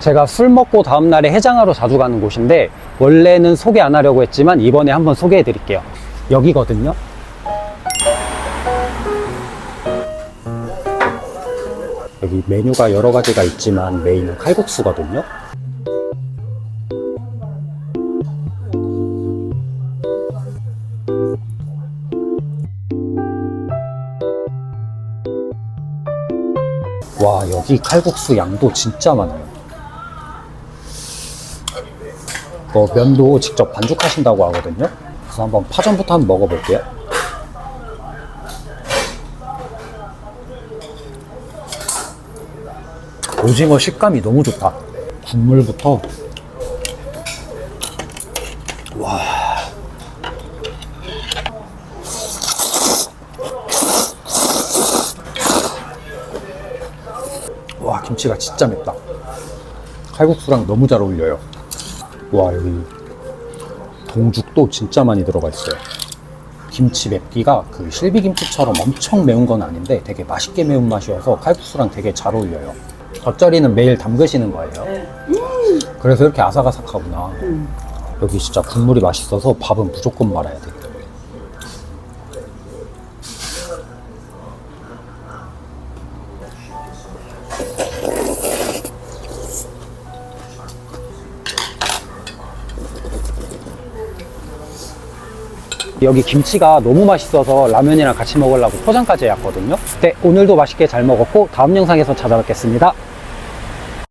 제가 술 먹고 다음날에 해장하러 자주 가는 곳인데 원래는 소개 안 하려고 했지만 이번에 한번 소개해 드릴게요. 여기거든요. 여기 메뉴가 여러 가지가 있지만 메인은 칼국수거든요. 와 여기 칼국수 양도 진짜 많아요 어, 면도 직접 반죽하신다고 하거든요. 그래서 한번 파전부터 한번 먹어볼게요. 오징어 식감이 너무 좋다. 국물부터. 와. 김치가 진짜 맵다. 칼국수랑 너무 잘 어울려요 와 여기 동죽도 진짜 많이 들어가 있어요. 김치 맵기가 그 실비김치처럼 엄청 매운 건 아닌데 되게 맛있게 매운 맛이어서 칼국수랑 되게 잘 어울려요. 겉절이는 매일 담그시는 거예요. 그래서 이렇게 아삭아삭하구나. 여기 진짜 국물이 맛있어서 밥은 무조건 말아야 돼 여기 김치가 너무 맛있어서 라면이랑 같이 먹으려고 포장까지 해왔거든요. 네, 오늘도 맛있게 잘 먹었고 다음 영상에서 찾아뵙겠습니다.